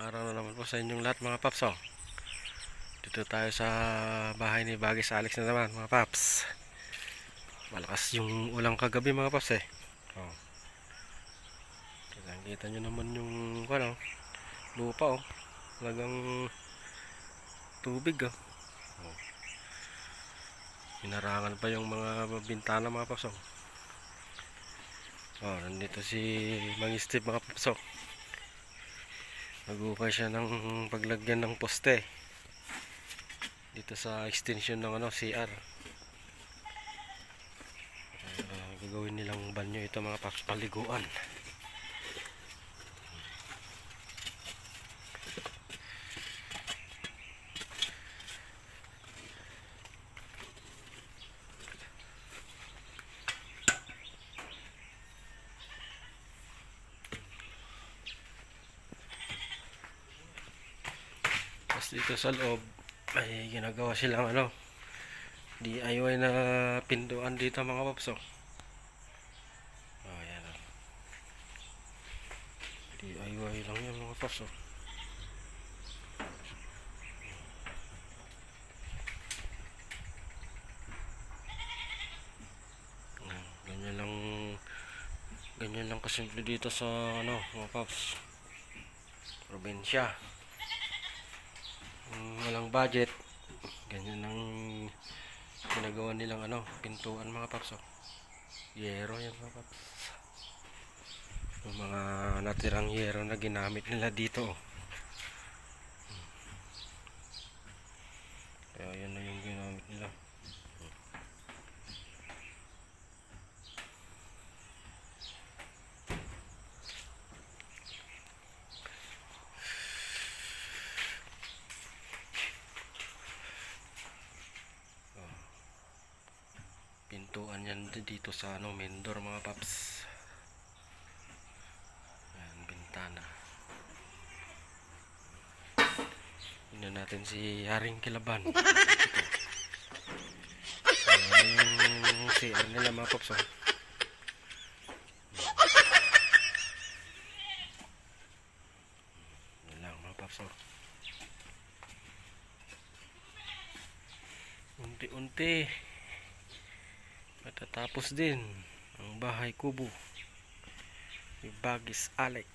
araw na naman po sa inyong lahat mga paps oh. Dito tayo sa bahay ni Bagis Alex na naman mga paps. Malakas yung ulang kagabi mga paps eh. Oh. Kita nyo naman yung ano, lupa oh. Talagang tubig oh. oh. Inarangan pa yung mga bintana mga paps oh. Oh, nandito si Mang Steve mga paps oh. Nagukay siya ng paglagyan ng poste dito sa extension ng ano CR. Uh, gagawin nilang banyo ito mga paliguan. Dito sa loob ay ginagawa silang ano DIY na pintuan dito mga paps oh. Oh, yan oh. DIY lang yan mga paps oh. Yan, Ganyan lang ganyan lang kasimple dito sa ano mga paps probinsya walang budget ganyan ang ginagawa nilang ano pintuan mga paps oh. yero yan mga paps yung mga natirang yero na ginamit nila dito oh. Hmm. kaya yan na yung ginamit nila pintuan yan dito sa ano Mendor mga paps yan bintana Tingnan natin si Haring Kilaban yung CR nila mga paps oh. Paps oh. Unti-unti Matatapos din ang bahay kubo ni Bagis Alex.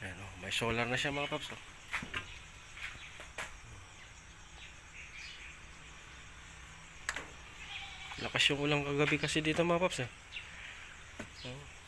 Ayan o, may solar na siya mga paps. Oh. Lakas yung ulang kagabi kasi dito mga paps eh. Oh.